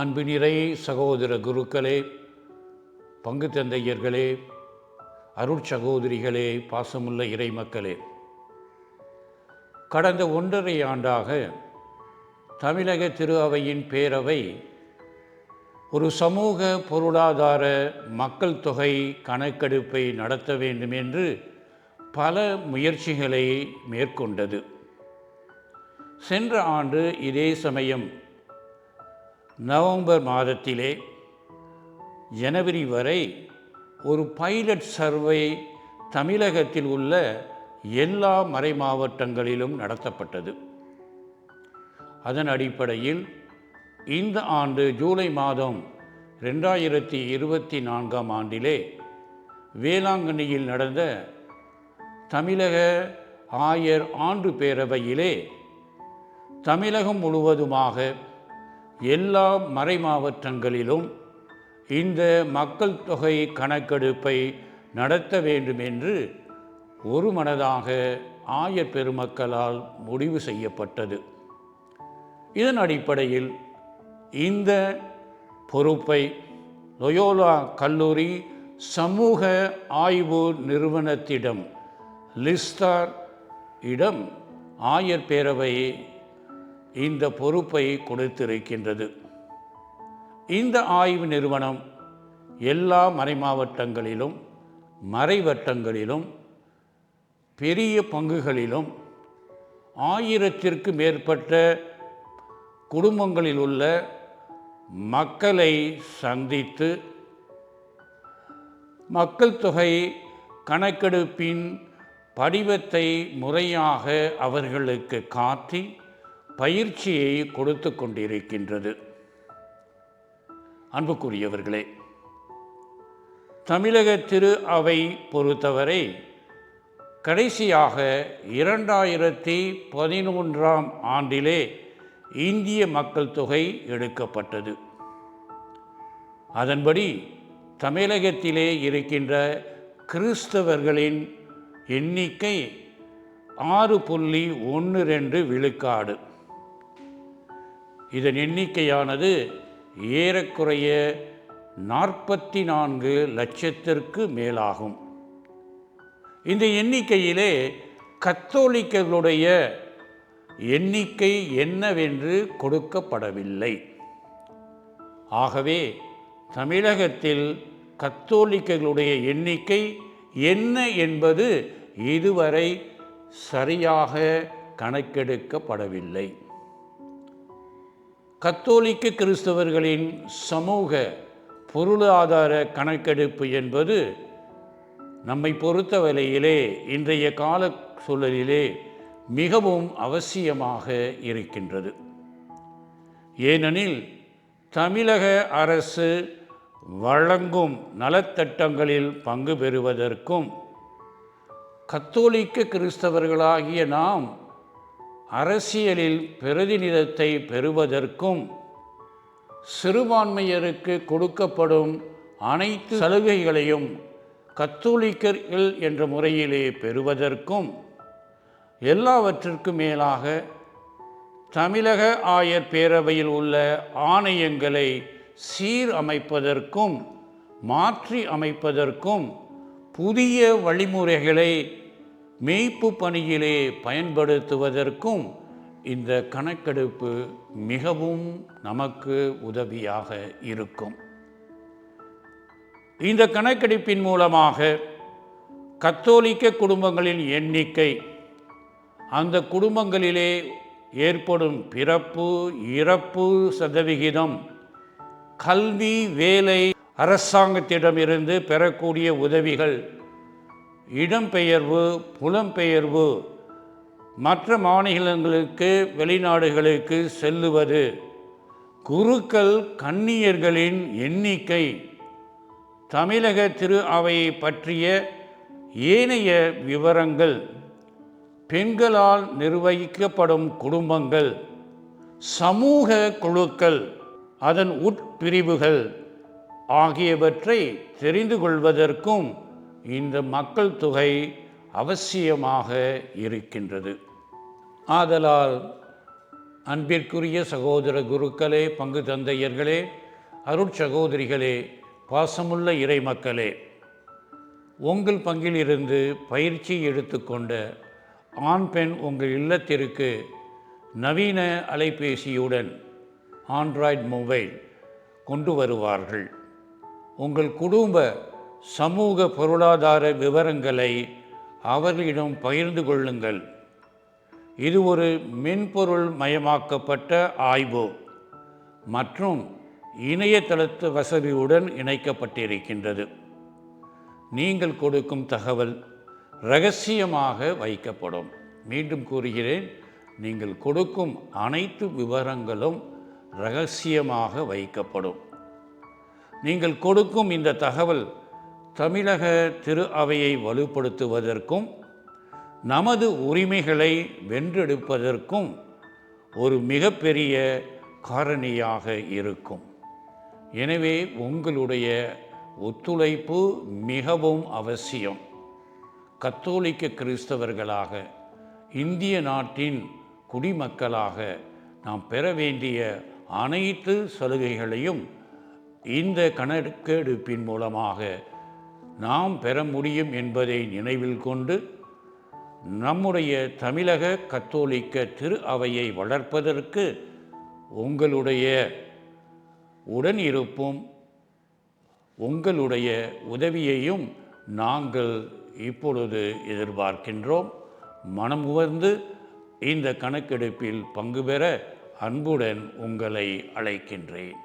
அன்பு நிறை சகோதர குருக்களே பங்கு தந்தையர்களே அருட்சகோதரிகளே பாசமுள்ள இறை மக்களே கடந்த ஒன்றரை ஆண்டாக தமிழக திரு அவையின் பேரவை ஒரு சமூக பொருளாதார மக்கள் தொகை கணக்கெடுப்பை நடத்த வேண்டும் என்று பல முயற்சிகளை மேற்கொண்டது. சென்ற ஆண்டு இதே சமயம் நவம்பர் மாதத்திலே ஜனவரி வரை ஒரு பைலட் சர்வே தமிழகத்தில் உள்ள எல்லா மறை மாவட்டங்களிலும் நடத்தப்பட்டது. அதன் அடிப்படையில் இந்த ஆண்டு ஜூலை மாதம் ரெண்டாயிரத்தி இருபத்தி நான்காம் ஆண்டிலே வேளாங்கண்ணியில் நடந்த தமிழக ஆயர் ஆண்டு பேரவையிலே தமிழகம் முழுவதுமாக எல்லா மறை மாவட்டங்களிலும் இந்த மக்கள் தொகை கணக்கெடுப்பை நடத்த வேண்டும் என்று ஒரு மனதாக ஆயர் பெருமக்களால் முடிவு செய்யப்பட்டது. இதன் அடிப்படையில் இந்த பொறுப்பை லொயோலா கல்லூரி சமூக ஆய்வு நிறுவனத்திடம் லிஸ்டார் இடம் ஆயர் பேரவை இந்த பொறுப்பை கொடுத்திருக்கின்றது. இந்த ஆய்வு நிறுவனம் எல்லா மறைமாவட்டங்களிலும் மறைவட்டங்களிலும் பெரிய பங்குகளிலும் ஆயிரத்திற்கு மேற்பட்ட குடும்பங்களில் உள்ள மக்களை சந்தித்து மக்கள் தொகை கணக்கெடுப்பின் படிவத்தை முறையாக அவர்களுக்கு காட்டி பயிற்சியை கொடுத்து கொண்டிருக்கின்றது. அன்புக்குரியவர்களே தமிழக திரு அவை பொறுத்தவரை கடைசியாக இரண்டாயிரத்தி பதினொன்றாம் ஆண்டிலே இந்திய மக்கள் தொகை எடுக்கப்பட்டது. அதன்படி தமிழகத்திலே இருக்கின்ற கிறிஸ்தவர்களின் எண்ணிக்கை ஆறு புள்ளி ஒன்று ரெண்டு விழுக்காடு. இதன் எண்ணிக்கையானது ஏறக்குறைய நாற்பத்தி நான்கு லட்சத்திற்கு மேலாகும். இந்த எண்ணிக்கையிலே கத்தோலிக்கர்களுடைய எண்ணிக்கை என்னவென்று கொடுக்கப்படவில்லை. ஆகவே தமிழகத்தில் கத்தோலிக்கர்களுடைய எண்ணிக்கை என்ன என்பது இதுவரை சரியாக கணக்கெடுக்கப்படவில்லை. கத்தோலிக்க கிறிஸ்தவர்களின் சமூக பொருளாதார கணக்கெடுப்பு என்பது நம்மை பொறுத்தவரையிலே இன்றைய கால சூழலிலே மிகவும் அவசியமாக இருக்கின்றது. ஏனெனில் தமிழக அரசு வழங்கும் நலத்திட்டங்களில் பங்கு பெறுவதற்கும் கத்தோலிக்க கிறிஸ்தவர்களாகிய நாம் அரசியலில் பிரதிநிதத்தை பெறுவதற்கும் சிறுபான்மையருக்கு கொடுக்கப்படும் அனைத்து சலுகைகளையும் கத்தோலிக்கர்கள் என்ற முறையிலே பெறுவதற்கும் எல்லாவற்றிற்கும் மேலாக தமிழக ஆயர் பேரவையில் உள்ள ஆணையங்களை சீர் அமைப்பதற்கும் மாற்றி அமைப்பதற்கும் புதிய வழிமுறைகளை மெய்ப்பு பணியிலே பயன்படுத்துவதற்கும் இந்த கணக்கெடுப்பு மிகவும் நமக்கு உதவியாக இருக்கும். இந்த கணக்கெடுப்பின் மூலமாக கத்தோலிக்க குடும்பங்களின் எண்ணிக்கை அந்த குடும்பங்களிலே ஏற்படும் பிறப்பு இறப்பு சதவிகிதம் கல்வி வேலை அரசாங்கத்திடமிருந்து பெறக்கூடிய உதவிகள் இடம்பெயர்வு புலம்பெயர்வு மற்ற மாநிலங்களுக்கு வெளிநாடுகளுக்கு செல்லுவது. குருக்கள் கன்னியர்களின் எண்ணிக்கை. தமிழக திரு அவையை பற்றிய ஏனைய விவரங்கள். பெண்களால் நிர்வகிக்கப்படும் குடும்பங்கள். சமூக குழுக்கள். அதன் உட்பிரிவுகள் ஆகியவற்றை தெரிந்து கொள்வதற்கும் இந்த மக்கள் தொகை அவசியமாக இருக்கின்றது. ஆதலால் அன்பிற்குரிய சகோதர குருக்களே பங்கு தந்தையர்களே அருட்சகோதரிகளே பாசமுள்ள இறை மக்களே உங்கள் பங்கிலிருந்து பயிற்சி எடுத்துக்கொண்ட ஆண் பெண் உங்கள் இல்லத்திற்கு நவீன அலைபேசியுடன் ஆண்ட்ராய்டு மொபைல் கொண்டு வருவார்கள். உங்கள் குடும்ப சமூக பொருளாதார விவரங்களை அவர்களிடம் பகிர்ந்து கொள்ளுங்கள். இது ஒரு மென்பொருள் மயமாக்கப்பட்ட ஆய்வு மற்றும் இணையதளத்து வசதியுடன் இணைக்கப்பட்டிருக்கின்றது. நீங்கள் கொடுக்கும் தகவல் ரகசியமாக வைக்கப்படும். மீண்டும் கூறுகிறேன் நீங்கள் கொடுக்கும் அனைத்து விவரங்களும் ரகசியமாக வைக்கப்படும். நீங்கள் கொடுக்கும் இந்த தகவல் தமிழக திரு அவையை வலுப்படுத்துவதற்கும் நமது உரிமைகளை வென்றெடுப்பதற்கும் ஒரு மிகப்பெரிய காரணியாக இருக்கும். எனவே உங்களுடைய ஒத்துழைப்பு மிகவும் அவசியம். கத்தோலிக்க கிறிஸ்தவர்களாக இந்திய நாட்டின் குடிமக்களாக நாம் பெற வேண்டிய அனைத்து சலுகைகளையும் இந்த கணக்கெடுப்பின் மூலமாக நாம் பெற முடியும் என்பதை நினைவில் கொண்டு நம்முடைய தமிழக கத்தோலிக்க திரு அவையை வளர்ப்பதற்கு உங்களுடைய உடன் இருப்பும் உங்களுடைய உதவியையும் நாங்கள் இப்பொழுது எதிர்பார்க்கின்றோம். மனம் உவர்ந்து இந்த கணக்கெடுப்பில் பங்கு பெற அன்புடன் உங்களை அழைக்கின்றேன்.